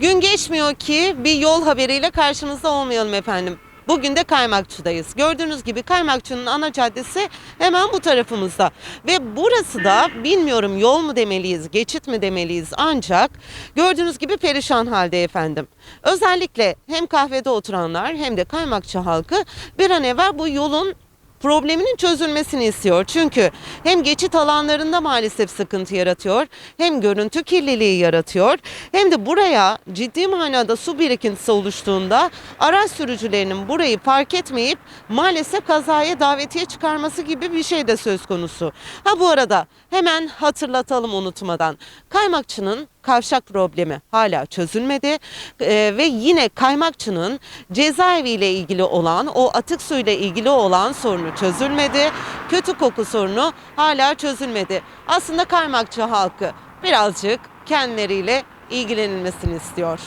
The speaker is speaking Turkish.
Gün geçmiyor ki bir yol haberiyle karşınızda olmayalım efendim. Bugün de Kaymakçı'dayız. Gördüğünüz gibi Kaymakçı'nın ana caddesi hemen bu tarafımızda. Ve burası da bilmiyorum yol mu demeliyiz, geçit mi demeliyiz ancak gördüğünüz gibi perişan halde efendim. Özellikle hem kahvede oturanlar hem de Kaymakçı halkı bir an evvel bu yolun probleminin çözülmesini istiyor. Çünkü hem geçit alanlarında maalesef sıkıntı yaratıyor, hem görüntü kirliliği yaratıyor, hem de buraya ciddi manada su birikintisi oluştuğunda araç sürücülerinin burayı fark etmeyip maalesef kazaya davetiye çıkarması gibi bir şey de söz konusu. Ha bu arada hemen hatırlatalım unutmadan. Kaymakçının kavşak problemi hala çözülmedi Ee, ve yine kaymakçının cezaevi ile ilgili olan o atık suyla ilgili olan sorunu çözülmedi. Kötü koku sorunu hala çözülmedi. Aslında kaymakçı halkı birazcık kendileriyle ilgilenilmesini istiyor.